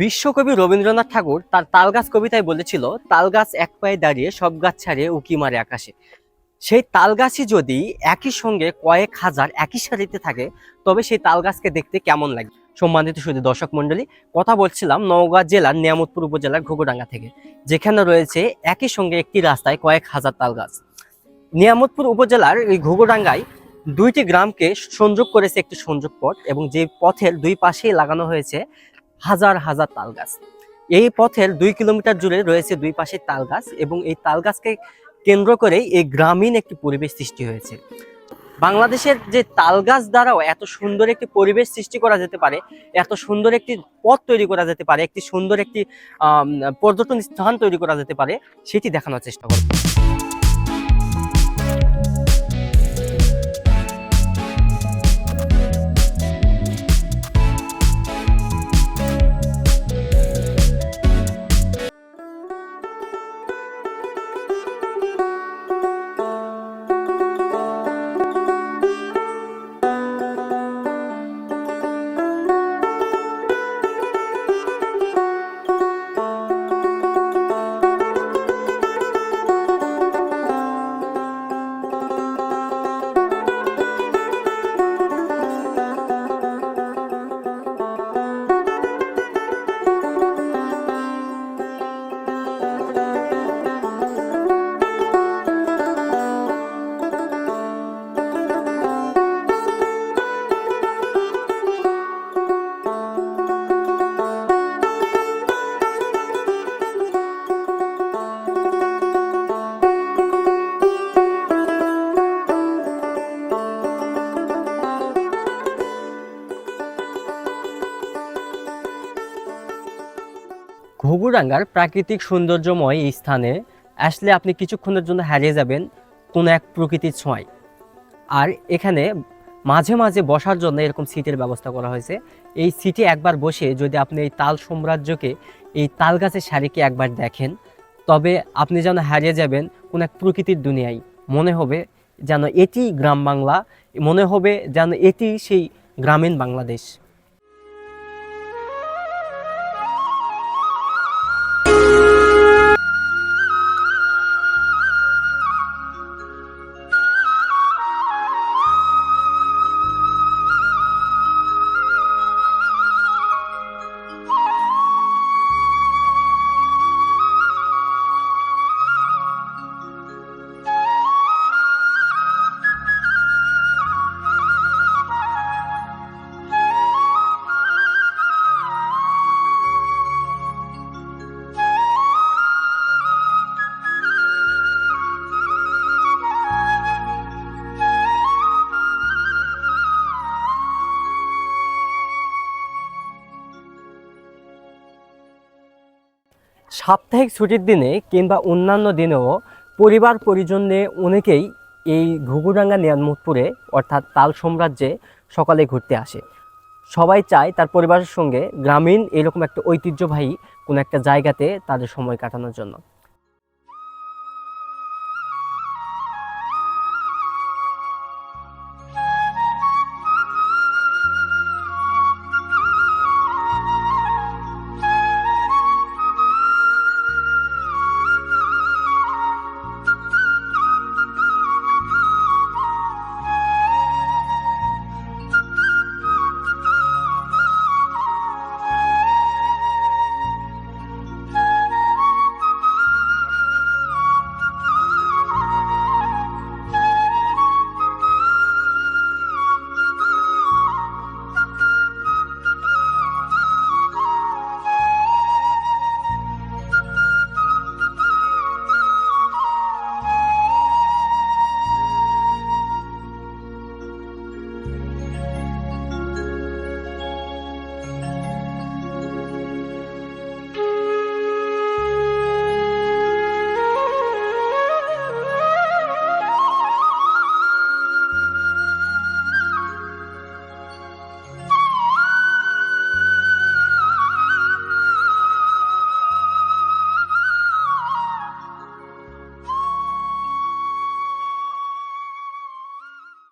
বিশ্বকবি রবীন্দ্রনাথ ঠাকুর তার তালগাছ কবিতায় বলেছিল, তালগাছ এক পায়ে দাঁড়িয়ে সব গাছ ছাড়িয়ে উকি মারে আকাশে। সেই তালগাছই যদি একই সঙ্গে কয়েক হাজার একই সারিতে থাকে, তবে সেই তালগাছকে দেখতে কেমন লাগে? সম্মানিত শুধু দর্শক মন্ডলী কথা বলছিলাম নওগাঁ জেলার নিয়ামতপুর উপজেলার ঘুঘুডাঙ্গা থেকে, যেখানে রয়েছে একই সঙ্গে একটি রাস্তায় কয়েক হাজার তালগাছ। নিয়ামতপুর উপজেলার এই ঘুঘুডাঙ্গায় দুইটি গ্রামকে সংযোগ করেছে একটি সংযোগ পথ এবং যে পথের দুই পাশেই লাগানো হয়েছে হাজার হাজার তাল গাছ এই পথের দুই কিলোমিটার জুড়ে রয়েছে দুই পাশে তাল গাছ এবং এই তাল গাছকে কেন্দ্র করেই এই গ্রামীণ একটি পরিবেশ সৃষ্টি হয়েছে। বাংলাদেশের যে তাল গাছ দ্বারাও এত সুন্দর একটি পরিবেশ সৃষ্টি করা যেতে পারে, এত সুন্দর একটি পথ তৈরি করা যেতে পারে, একটি সুন্দর একটি পর্যটন স্থান তৈরি করা যেতে পারে, সেটি দেখানোর চেষ্টা করব। ঘুঘুডাঙ্গার প্রাকৃতিক সৌন্দর্যময় এই স্থানে আসলে আপনি কিছুক্ষণের জন্য হারিয়ে যাবেন কোনো এক প্রকৃতির ছোঁয়ায়। আর এখানে মাঝে মাঝে বসার জন্য এরকম সিটের ব্যবস্থা করা হয়েছে। এই সিটে একবার বসে যদি আপনি এই তাল সাম্রাজ্যকে, এই তাল গাছের শাড়িকে একবার দেখেন, তবে আপনি যেন হারিয়ে যাবেন কোন এক প্রকৃতির দুনিয়ায়। মনে হবে যেন এটি গ্রাম বাংলা, মনে হবে যেন এটি সেই গ্রামীণ বাংলাদেশ। সাপ্তাহিক ছুটির দিনে কিংবা অন্যান্য দিনেও পরিবার পরিজনে অনেকেই এই ঘুঘুডাঙ্গা নিয়ামতপুরে, অর্থাৎ তাল সাম্রাজ্যে সকালে ঘুরতে আসে। সবাই চায় তার পরিবারের সঙ্গে গ্রামীণ এরকম একটা ঐতিহ্যবাহী কোনো একটা জায়গাতে তাদের সময় কাটানোর জন্য।